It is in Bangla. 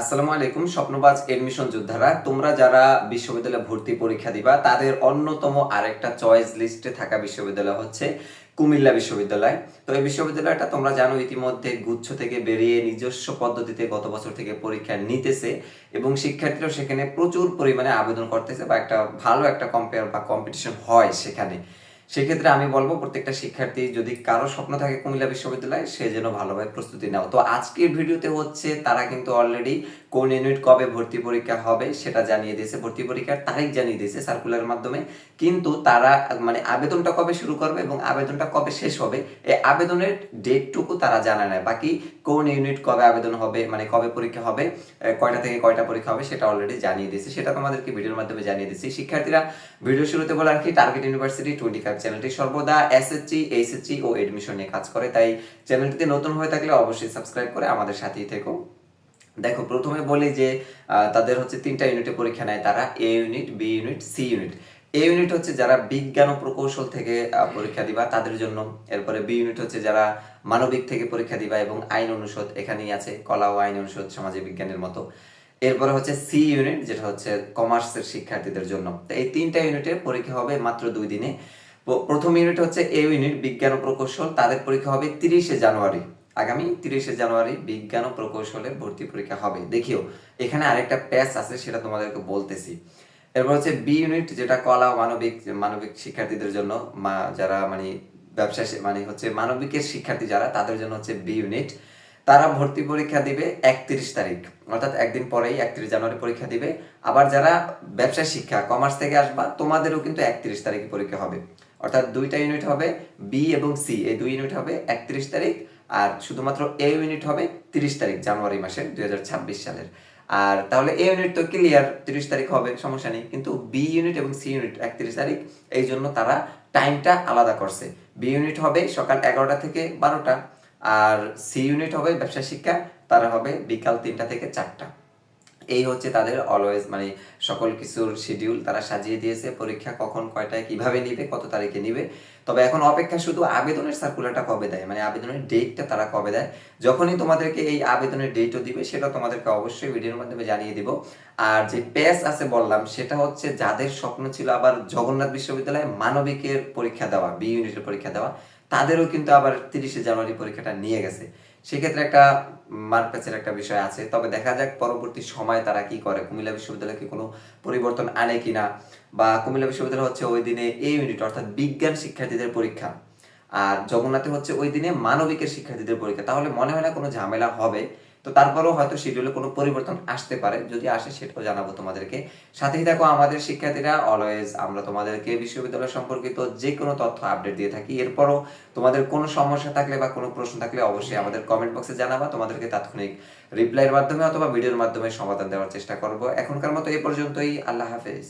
আসসালামু আলাইকুম, স্বপ্নবাজ এডমিশন যোদ্ধারা। তোমরা যারা বিশ্ববিদ্যালয়ে ভর্তি পরীক্ষা দিবা, তাদের অন্যতম আরেকটা চয়েস লিস্টে থাকা বিশ্ববিদ্যালয় হচ্ছে কুমিল্লা বিশ্ববিদ্যালয়। তো এই বিশ্ববিদ্যালয়টা তোমরা জানো, ইতিমধ্যে গুচ্ছ থেকে বেরিয়ে নিজস্ব পদ্ধতিতে গত বছর থেকে পরীক্ষা নিতেছে এবং শিক্ষার্থীরাও সেখানে প্রচুর পরিমাণে আবেদন করতেছে বা একটা ভালো একটা কম্পেয়ার বা কম্পিটিশন হয় সেখানে। সেক্ষেত্রে আমি বলব প্রত্যেকটা শিক্ষার্থী, যদি কারও স্বপ্ন থাকে কুমিল্লা বিশ্ববিদ্যালয়ে, সে যেন ভালোভাবে প্রস্তুতি নেওয়া তো আজকের ভিডিওতে হচ্ছে তারা কিন্তু অলরেডি কোন ইউনিট কবে ভর্তি পরীক্ষা হবে সেটা জানিয়ে দিয়েছে, ভর্তি পরীক্ষার তারিখ জানিয়ে দিয়েছে সার্কুলারের মাধ্যমে। কিন্তু তারা মানে আবেদনটা কবে শুরু করবে এবং আবেদনটা কবে শেষ হবে, এই আবেদনের ডেটটুকু তারা জানা নেয় বাকি কোন ইউনিট কবে আবেদন হবে মানে কবে পরীক্ষা হবে কয়টা থেকে কয়টা পরীক্ষা হবে সেটা অলরেডি জানিয়ে দিয়েছে। সেটা তোমাদেরকে ভিডিওর মাধ্যমে জানিয়ে দিচ্ছি। শিক্ষার্থীরা, ভিডিও শুরুতে বলে আর কি টার্গেট ইউনিভার্সিটি টোয়েন্টি ফাইভ চ্যানেলটি সর্বদা এসএসসি এইচএসসি ও এডমিশন নিয়ে কাজ করে। তাই চ্যানেলটিতে নতুন হয়ে থাকলে অবশ্যই সাবস্ক্রাইব করে আমাদের সাথেই থেকো। দেখো, প্রথমে বলি যে তাদের হচ্ছে তিনটা ইউনিটে পরীক্ষা নেয় তারা A unit B unit C unit A unit হচ্ছে যারা বিজ্ঞান ও প্রকৌশল থেকে পরীক্ষা দিবা তাদের জন্য। এরপরে বি ইউনিট হচ্ছে যারা মানবিক থেকে পরীক্ষা দিবা এবং আইন অনুষদ এখানেই আছে, কলা ও আইন অনুষদ, সমাজে বিজ্ঞানের মতো। এরপরে হচ্ছে সি ইউনিট যেটা হচ্ছে কমার্সের শিক্ষার্থীদের জন্য। এই তিনটা ইউনিটে পরীক্ষা হবে মাত্র দুই দিনে। প্রথম ইউনিট হচ্ছে এ ইউনিট বিজ্ঞান ও প্রকৌশল। তাদের পরীক্ষা হবে তিরিশে জানুয়ারি। আগামী তিরিশে জানুয়ারি বিজ্ঞান ও প্রকৌশলের ভর্তি পরীক্ষা হবে। দেখিও, এখানে আরেকটা প্যাচ আছে সেটা তোমাদেরকে বলতেছি। এরপর হচ্ছে বি ইউনিট যেটা কলা মানবিক মানবিক শিক্ষার্থীদের জন্য, মা, যারা মানে ব্যবসা মানে হচ্ছে মানবিকের শিক্ষার্থী যারা, তাদের জন্য হচ্ছে বি ইউনিট তারা ভর্তি পরীক্ষা দিবে একত্রিশ তারিখ, অর্থাৎ একদিন পরেই একত্রিশ জানুয়ারি পরীক্ষা দিবে। আবার যারা ব্যবসা শিক্ষা কমার্স থেকে আসবা, তোমাদেরও কিন্তু একত্রিশ তারিখে পরীক্ষা হবে। অর্থাৎ দুইটা ইউনিট হবে বি এবং সি এই দুই ইউনিট হবে একত্রিশ তারিখ। আর শুধুমাত্র এ ইউনিট হবে তিরিশ তারিখ, জানুয়ারি মাসের দুই সালের। আর তাহলে এ ইউনিট তো ক্লিয়ার তিরিশ তারিখ হবে, সমস্যা নেই। কিন্তু বি ইউনিট এবং সি ইউনিট একত্রিশ তারিখ, এই জন্য তারা টাইমটা আলাদা করছে। বি ইউনিট হবে সকাল এগারোটা থেকে বারোটা, আর সি ইউনিট হবে ব্যবসা শিক্ষা, তারা হবে বিকাল তিনটা থেকে চারটা। এই হচ্ছে তাদের অলওয়েজ মানে সকল কিছুর শিডিউল তারা সাজিয়ে দিয়েছে। পরীক্ষা কখন কয়টায় কীভাবে নিবে, কত তারিখে নিবে। তবে এখন অপেক্ষা শুধু আবেদনের সার্কুলারটা কবে দেয়? মানে আবেদনের ডেটটা তারা কবে দেয়? যখনই তোমাদেরকে এই আবেদনের ডেটও দিবে, সেটা তোমাদেরকে অবশ্যই ভিডিওর মাধ্যমে জানিয়ে দিব। আর যে প্যাস আছে বললাম, সেটা হচ্ছে যাদের স্বপ্ন ছিল আবার জগন্নাথ বিশ্ববিদ্যালয়ে মানবিকের পরীক্ষা দেওয়া বি ইউনিটের পরীক্ষা দেওয়া তাদেরও কিন্তু আবার তিরিশে জানুয়ারি পরীক্ষাটা নিয়ে গেছে। সেক্ষেত্রে একটা মার্কপ্যাচের একটা বিষয় আছে। তবে দেখা যাক পরবর্তী সময় তারা কি করে। কুমিল্লা বিশ্ববিদ্যালয়ে কি কোনো পরিবর্তন আনে কিনা? বা কুমিল্লা বিশ্ববিদ্যালয় হচ্ছে ওই দিনে এই ইউনিট অর্থাৎ বিজ্ঞান শিক্ষার্থীদের পরীক্ষা। আর জগন্নাথে হচ্ছে ওই দিনে মানবিকের শিক্ষার্থীদের পরীক্ষা। তাহলে মনে হয় না কোনো ঝামেলা হবে। তো তারপরেও হয়তো শিডিউলে কোনো পরিবর্তন আসতে পারে। যদি আসে সেটাও জানাব তোমাদেরকে। সাথেই দেখো আমাদের শিক্ষার্থীরা অলওয়েজ আমরা তোমাদেরকে বিশ্ববিদ্যালয় সম্পর্কিত যে কোনো তথ্য আপডেট দিয়ে থাকি। এরপরও তোমাদের কোনো সমস্যা থাকলে বা কোনো প্রশ্ন থাকলে অবশ্যই আমাদের কমেন্ট বক্সে জানাবা। তোমাদেরকে তাৎক্ষণিক রিপ্লাইয়ের মাধ্যমে অথবা ভিডিওর মাধ্যমে সমাধান দেওয়ার চেষ্টা করব। এখনকার মতো এই পর্যন্তই। আল্লাহ হাফেজ।